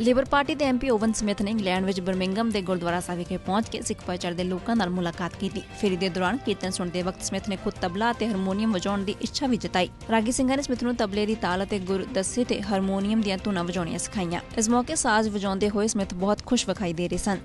Labour party ਦੇ MP Owen Smith ਨੇ England ਵਿੱਚ ਬਰਮਿੰਗਮ ਦੇ ਗੁਰਦੁਆਰਾ ਸਾਹਿਬ ਵਿਖੇ ਪਹੁੰਚ ਕੇ ਸਿੱਖ ਭਾਈਚਾਰੇ ਦੇ ਲੋਕਾਂ ਨਾਲ ਮੁਲਾਕਾਤ ਕੀਤੀ। ਫੇਰੀ ਦੇ ਦੌਰਾਨ ਕੀਰਤਨ ਸੁਣਦੇ ਵਕਤ ਸਮਿਥ ਨੇ ਖੁਦ ਤਬਲਾ ਅਤੇ ਹਾਰਮੋਨੀਅਮ ਵਜਾਉਣ ਦੀ ਇੱਛਾ ਵੀ ਜਤਾਈ। ਰਾਗੀ ਸਿੰਘਾਂ ਨੇ ਸਮਿਥ ਨੂੰ ਤਬਲੇ ਦੀ ਤਾਲ ਅਤੇ ਗੁਰਦੱਸੇ ਤੇ ਹਾਰਮੋਨੀਅਮ ਦੀਆਂ ਧੁਨਾਂ ਵਜਾਉਣੀਆਂ ਸਿਖਾਈਆਂ। ਇਸ ਮੌਕੇ ਸਾਜ਼ ਵਜਾਉਂਦੇ ਹੋਏ ਸਮਿਥ ਬਹੁਤ ਖੁਸ਼ ਵਿਖਾਈ ਦੇ ਰਹੇ ਸਨ।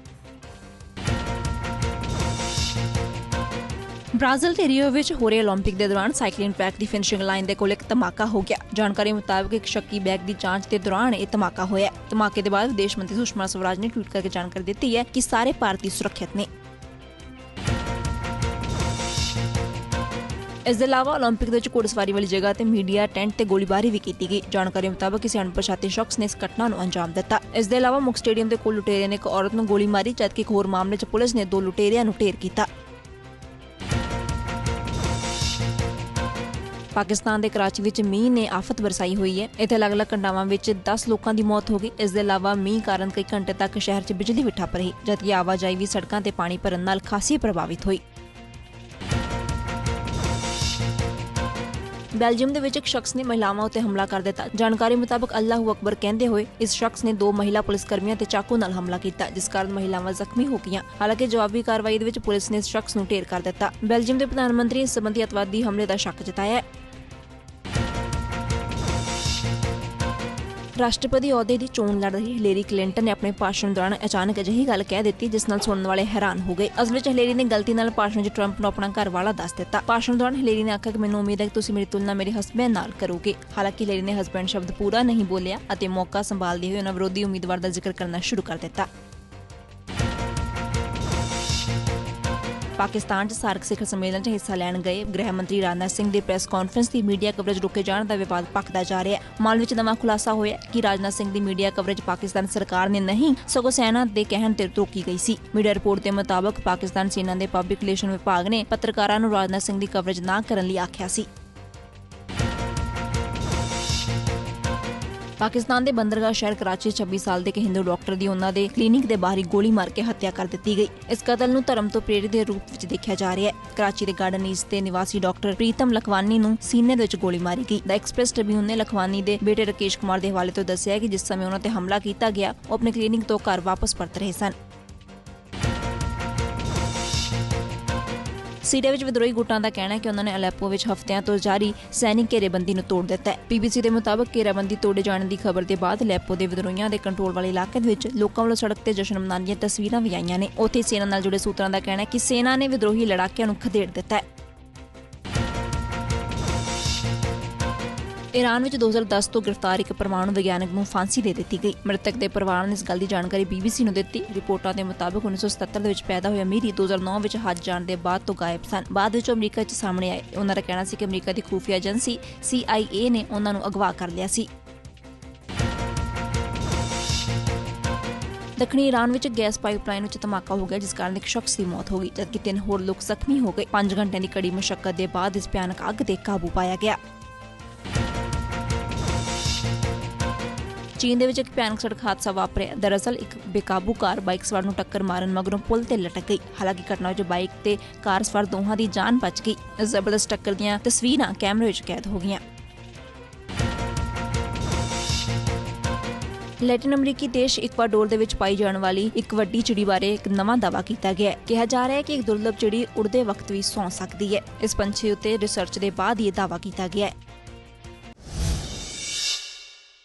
ਬ੍ਰਾਜ਼ੀਲ ਦੇ ਰੀਓ ਵਿੱਚ ਹੋ ਰਹੇ 올림픽 ਦੇ ਦੌਰਾਨ ਸਾਈਕਲਿੰਗ ਟਰੈਕ ਦੀ ਫਿਨਿਸ਼ਿੰਗ ਲਾਈਨ ਦੇ ਕੋਲ ਇੱਕ ਧਮਾਕਾ ਹੋ ਗਿਆ ਜਾਣਕਾਰੀ ਮੁਤਾਬਕ ਇੱਕ ਸ਼ੱਕੀ ਬੈਗ ਦੀ ਜਾਂਚ ਦੇ ਦੌਰਾਨ ਇਹ ਧਮਾਕਾ ਹੋਇਆ ਧਮਾਕੇ ਦੇ ਬਾਅਦ ਵਿਦੇਸ਼ ਮੰਤਰੀ ਸੁਸ਼ਮਾ ਸਵਰਾਜ ਨੇ ਟਵੀਟ ਕਰਕੇ ਜਾਣਕਾਰੀ ਦਿੱਤੀ ਹੈ ਕਿ ਸਾਰੇ ਭਾਰਤੀ ਸੁਰੱਖਿਅਤ ਨੇ ਇਸ ਦੇ ਇਲਾਵਾ 올림픽 ਦੇ ਵਿੱਚ ਘੋੜਸਵਾਰੀ ਵਾਲੀ ਜਗ੍ਹਾ ਤੇ ਮੀਡੀਆ ਟੈਂਟ ਤੇ ਗੋਲੀਬਾਰੀ ਵੀ ਕੀਤੀ ਗਈ ਜਾਣਕਾਰੀ ਮੁਤਾਬਕ ਕਿਸੇ ਅਣਪਛਾਤੇ ਸ਼ਖਸ ਨੇ ਇਸ ਘਟਨਾ ਨੂੰ ਅੰਜਾਮ ਦਿੱਤਾ ਇਸ ਦੇ ਇਲਾਵਾ ਮੁੱਖ ਸਟੇਡੀਅਮ ਦੇ ਕੋਲ ਲੁਟੇਰਿਆਂ ਨੇ ਇੱਕ ਔਰਤ ਨੂੰ ਗੋਲੀ ਮਾਰੀ ਜਦਕਿ ਇੱਕ ਹੋਰ ਮਾਮਲੇ 'ਚ ਪੁਲਿਸ ਨੇ ਦੋ ਲੁਟੇਰਿਆਂ ਨੂੰ ਢੇਰ ਕੀਤਾ ਪਾਕਿਸਤਾਨ ਦੇ ਕਰਾਚੀ ਵਿੱਚ ਮੀਂਹ ਨੇ ਆਫਤ ਵਰਸਾਈ ਹੋਈ ਹੈ। ਇੱਥੇ ਅਲੱਗ-ਅਲੱਗ ਕੰਡਾਵਾਂ ਵਿੱਚ 10 ਲੋਕਾਂ ਦੀ ਮੌਤ ਹੋ ਗਈ। ਇਸ ਦੇ ਇਲਾਵਾ ਮੀਂਹ ਕਾਰਨ ਕਈ ਘੰਟੇ ਤੱਕ ਸ਼ਹਿਰ 'ਚ ਬਿਜਲੀ ਵੀ ਠੱਪ ਰਹੀ, ਜਦਕਿ ਆਵਾਜਾਈ ਵੀ ਸੜਕਾਂ ਤੇ ਪਾਣੀ ਭਰਨ ਨਾਲ ਖਾਸੀ ਪ੍ਰਭਾਵਿਤ ਹੋਈ। ਬੈਲਜੀਅਮ ਦੇ ਵਿੱਚ ਇੱਕ ਸ਼ਖਸ ਨੇ ਮਹਿਲਾਵਾਂ ਉੱਤੇ ਹਮਲਾ ਕਰ ਦਿੱਤਾ। ਜਾਣਕਾਰੀ ਮੁਤਾਬਕ ਅੱਲਾਹੂ ਅਕਬਰ ਕਹਿੰਦੇ ਹੋਏ, ਇਸ ਸ਼ਖਸ ਨੇ ਦੋ ਮਹਿਲਾ ਪੁਲਿਸ ਕਰਮੀਆਂ ਤੇ ਚਾਕੂ ਨਾਲ ਹਮਲਾ ਕੀਤਾ, ਜਿਸ ਕਾਰਨ ਮਹਿਲਾਵਾਂ ਜ਼ਖਮੀ ਹੋ ਗਈਆਂ। ਹਾਲਾਂਕਿ ਜਵਾਬੀ ਕਾਰਵਾਈ ਦੇ ਵਿੱਚ ਪੁਲਿਸ ਨੇ ਇਸ ਸ਼ਖਸ ਨੂੰ ਢੇਰ ਕਰ ਦਿੱਤਾ। ਬੈਲਜੀਅਮ ਦੇ ਪ੍ਰਧਾਨ ਮੰਤਰੀ ਇਸ ਸੰਬੰਧੀ ਅਤਵਾਦੀ ਹਮਲੇ ਦਾ ਸ਼ੱਕ ਜਤਾਇਆ ਹੈ। ਰਾਸ਼ਟਰਪਤੀ ਅਹੁਦੇ ਦੀ ਚੋਣ ਲੜ ਰਹੀ ਹਿਲੇਰੀ ਕਲਿੰਟਨ ਨੇ ਆਪਣੇ ਭਾਸ਼ਣ ਦੌਰਾਨ ਅਚਾਨਕ ਅਜਿਹੀ ਗੱਲ ਕਹਿ ਦਿੱਤੀ, ਜਿਸ ਨਾਲ ਸੁਣਨ ਵਾਲੇ ਹੈਰਾਨ ਹੋ ਗਏ। ਅਸਲ ਵਿੱਚ ਹਿਲੇਰੀ ਨੇ ਗਲਤੀ ਨਾਲ ਭਾਸ਼ਣ ਵਿੱਚ ਟਰੰਪ ਨੂੰ ਆਪਣਾ ਘਰ ਵਾਲਾ ਦੱਸ ਦਿੱਤਾ। ਭਾਸ਼ਣ ਦੌਰਾਨ ਹਿਲੇਰੀ ਨੇ ਆਖਿਆ ਕਿ ਮੈਨੂੰ ਉਮੀਦ ਹੈ ਕਿ ਤੁਸੀਂ ਮੇਰੀ ਤੁਲਨਾ ਮੇਰੇ ਹਸਬੈਂਡ ਨਾਲ ਕਰੋਗੇ। ਹਾਲਾਂਕਿ ਹਿਲੇਰੀ ਨੇ ਹਸਬੈਂਡ ਸ਼ਬਦ ਪੂਰਾ ਨਹੀਂ ਬੋਲਿਆ ਅਤੇ ਮੌਕਾ ਸੰਭਾਲਦੇ ਹੋਏ ਉਹਨਾਂ ਵਿਰੋਧੀ ਉਮੀਦਵਾਰ ਦਾ ਜ਼ਿਕਰ ਕਰਨਾ ਸ਼ੁਰੂ ਕਰ ਦਿੱਤਾ। ਪਾਕਿਸਤਾਨ 'ਚ ਸਾਰਕ ਸਿਖਰ ਸੰਮੇਲਨ 'ਚ ਹਿੱਸਾ ਲੈਣ ਗਏ। ਗ੍ਰਹਿ ਮੰਤਰੀ ਰਾਜਨਾਥ ਸਿੰਘ ਦੀ ਪ੍ਰੈਸ ਕਾਨਫਰੰਸ ਦੀ ਮੀਡੀਆ ਕਵਰੇਜ ਰੁਕੇ ਜਾਣ ਦਾ ਵਿਵਾਦ ਭਖਦਾ ਜਾ ਰਿਹਾ ਹੈ। ਮਾਲ ਵਿੱਚ ਨਵਾਂ ਖੁਲਾਸਾ ਹੋਇਆ ਕਿ ਰਾਜਨਾਥ ਸਿੰਘ ਦੀ ਮੀਡੀਆ ਕਵਰੇਜ ਪਾਕਿਸਤਾਨ ਸਰਕਾਰ ਨੇ ਨਹੀਂ, ਸਗੋਂ ਸੈਨਾ ਦੇ ਕਹਿਣ ਤੇ ਰੋਕੀ ਗਈ ਸੀ। ਮੀਡੀਆ ਰਿਪੋਰਟ ਦੇ ਮੁਤਾਬਕ ਪਾਕਿਸਤਾਨ ਸੈਨਾ ਦੇ ਪਬਲਿਕ ਰਿਲੇਸ਼ਨ ਵਿਭਾਗ ਨੇ ਪੱਤਰਕਾਰਾਂ ਨੂੰ ਰਾਜਨਾਥ ਸਿੰਘ ਦੀ ਕਵਰੇਜ ਨਾ ਕਰਨ ਲਈ ਆਖਿਆ ਸੀ। ਪਾਕਿਸਤਾਨ ਦੇ ਬੰਦਰਗਾਹ ਸ਼ਹਿਰ ਕਰਾਚੀ 'ਚ 26 ਸਾਲ ਦੇ ਇੱਕ ਹਿੰਦੂ ਡਾਕਟਰ ਦੀ ਉਹਨਾਂ ਦੇ ਕਲੀਨਿਕ ਦੇ ਬਾਹਰ ਹੀ ਗੋਲੀ ਮਾਰ ਕੇ ਹੱਤਿਆ ਕਰ ਦਿੱਤੀ ਗਈ। ਇਸ ਕਤਲ ਨੂੰ ਧਰਮ ਤੋਂ ਪ੍ਰੇਰਿਤ ਦੇ ਰੂਪ ਵਿੱਚ ਦੇਖਿਆ ਜਾ ਰਿਹਾ ਹੈ। ਕਰਾਚੀ ਦੇ ਗਾਰਡਨ ਈਸਟ ਦੇ ਨਿਵਾਸੀ ਡਾਕਟਰ ਪ੍ਰੀਤਮ ਲਖਵਾਨੀ ਨੂੰ ਸੀਨੇ ਦੇ ਵਿੱਚ ਗੋਲੀ ਮਾਰੀ ਗਈ। ਦਾ ਐਕਸਪ੍ਰੈਸ ਟ੍ਰਿਬਿਊਨ ਨੇ ਲਖਵਾਨੀ ਦੇ ਬੇਟੇ ਰਕੇਸ਼ ਕੁਮਾਰ ਦੇ ਹਵਾਲੇ ਤੋਂ ਦੱਸਿਆ ਕਿ ਜਿਸ ਸਮੇਂ ਉਹਨਾਂ ਤੇ ਹਮਲਾ ਕੀਤਾ ਗਿਆ, ਉਹ ਆਪਣੇ ਕਲੀਨਿਕ ਤੋਂ ਘਰ ਵਾਪਸ ਪਰਤ ਰਹੇ ਸਨ। ਸੀਰੀਆ ਵਿੱਚ ਵਿਦਰੋਹੀ ਗੁੱਟਾਂ ਦਾ ਕਹਿਣਾ ਹੈ ਕਿ ਉਹਨਾਂ ਨੇ ਅਲੈਪੋ ਵਿੱਚ ਹਫ਼ਤਿਆਂ ਤੋਂ ਜਾਰੀ ਸੈਨਿਕ ਘੇਰੇਬੰਦੀ ਨੂੰ ਤੋੜ ਦਿੱਤਾ ਹੈ। ਪੀਬੀਸੀ ਦੇ ਮੁਤਾਬਕ ਘੇਰਾਬੰਦੀ ਤੋੜੇ ਜਾਣ ਦੀ ਖਬਰ ਦੇ ਬਾਅਦ ਅਲੈਪੋ ਦੇ ਵਿਦਰੋਹੀਆਂ ਦੇ ਕੰਟਰੋਲ ਵਾਲੇ ਇਲਾਕੇ ਵਿੱਚ ਲੋਕਾਂ ਵੱਲੋਂ ਸੜਕ ਤੇ ਜਸ਼ਨ ਮਨਾਉਣ ਦੀਆਂ ਤਸਵੀਰਾਂ ਵੀ ਆਈਆਂ ਨੇ। ਉੱਥੇ ਸੈਨਾ ਨਾਲ ਜੁੜੇ ਸੂਤਰਾਂ ਦਾ ਕਹਿਣਾ ਹੈ ਕਿ ਸੈਨਾ ਨੇ ਵਿਦਰੋਹੀ ਲੜਾਕਿਆਂ ਨੂੰ ਖਦੇੜ ਦਿੱਤਾ ਹੈ। ਈਰਾਨ ਵਿੱਚ 2010 ਤੋਂ ਗ੍ਰਿਫਤਾਰ ਇੱਕ ਪਰਮਾਣੂ ਵਿਗਿਆਨਕ ਨੂੰ ਫਾਂਸੀ ਦੇ ਦਿੱਤੀ ਗਈ। ਮ੍ਰਿਤਕ ਦੇ ਪਰਿਵਾਰ ਨੇ ਇਸ ਗੱਲ ਦੀ ਜਾਣਕਾਰੀ ਬੀਬੀਸੀ ਨੂੰ ਦਿੱਤੀ। ਰਿਪੋਰਟਾਂ ਦੇ ਮੁਤਾਬਕ 1977 ਦੇ ਵਿੱਚ ਪੈਦਾ ਹੋਇਆ ਮੀਰੀ 2009 ਵਿੱਚ ਹੱਜ ਜਾਣ ਦੇ ਬਾਅਦ ਤੋਂ ਗਾਇਬ ਸਨ। ਬਾਅਦ ਵਿੱਚ ਅਮਰੀਕਾ 'ਚ ਸਾਹਮਣੇ ਆਏ। ਉਹਨਾਂ ਦਾ ਕਹਿਣਾ ਸੀ ਕਿ ਅਮਰੀਕਾ ਦੀ ਖੂਫੀਆ ਏਜੰਸੀ CIA ਨੇ ਉਹਨਾਂ ਨੂੰ ਅਗਵਾ ਕਰ ਲਿਆ ਸੀ। ਦੱਖਣੀ ਈਰਾਨ ਵਿੱਚ ਗੈਸ ਪਾਈਪਲਾਈਨ ਵਿੱਚ ਧਮਾਕਾ ਹੋ ਗਿਆ, ਜਿਸ ਕਾਰਨ ਇੱਕ ਸ਼ਖਸ ਦੀ ਮੌਤ ਹੋ ਗਈ, ਜਦਕਿ ਤਿੰਨ ਹੋਰ ਲੋਕ ਜ਼ਖਮੀ ਹੋ ਗਏ। 5 ਘੰਟਿਆਂ ਦੀ ਕੜੀ ਮੁਸ਼ਕਲ ਦੇ ਬਾਅਦ ਇਸ ਭਿਆਨਕ ਅੱਗ ਤੇ ਕਾਬੂ ਪਾਇਆ ਗਿਆ। ਚੀਨ ਦੇ ਵਿੱਚ ਇੱਕ ਭਿਆਨਕ ਸੜਕ ਹਾਦਸਾ ਵਾਪਰਿਆ। ਦਰਅਸਲ ਇੱਕ ਬੇਕਾਬੂ ਕਾਰ ਬਾਈਕ ਸਵਾਰ ਨੂੰ ਟੱਕਰ ਮਾਰਨ ਮਗਰੋਂ ਪੁਲ ਤੇ ਲਟਕ ਗਈ। ਹਾਲਾਂਕਿ ਘਟਨਾ ਵਿੱਚ ਬਾਈਕ ਤੇ ਕਾਰ ਸਵਾਰ ਦੋਹਾਂ ਦੀ ਜਾਨ ਬਚ ਗਈ। ਇਸ ਜ਼ਬਰਦਸਤ ਟੱਕਰ ਦੀਆਂ ਤਸਵੀਰਾਂ ਕੈਮਰੇ ਵਿੱਚ ਕੈਦ ਹੋ ਗਈਆਂ। ਲੈਟਿਨ ਅਮਰੀਕੀ ਦੇਸ਼ ਇਕਵਾਡੋਰ ਦੇ ਵਿੱਚ ਪਾਈ ਜਾਣ ਵਾਲੀ ਇੱਕ ਵੱਡੀ ਚਿੜੀ ਬਾਰੇ ਇੱਕ ਨਵਾਂ ਦਾਅਵਾ ਕੀਤਾ ਗਿਆ ਹੈ। ਕਿਹਾ ਜਾ ਰਿਹਾ ਹੈ ਕਿ ਇੱਕ ਦੁਰਲਭ ਚਿੜੀ ਉੜਦੇ ਵਕਤ ਵੀ ਸੌਂ ਸਕਦੀ ਹੈ। ਇਸ ਪੰਛੀ ਉੱਤੇ ਰਿਸਰਚ ਦੇ ਬਾਅਦ ਇਹ ਦਾਅਵਾ ਕੀਤਾ ਗਿਆ ਹੈ।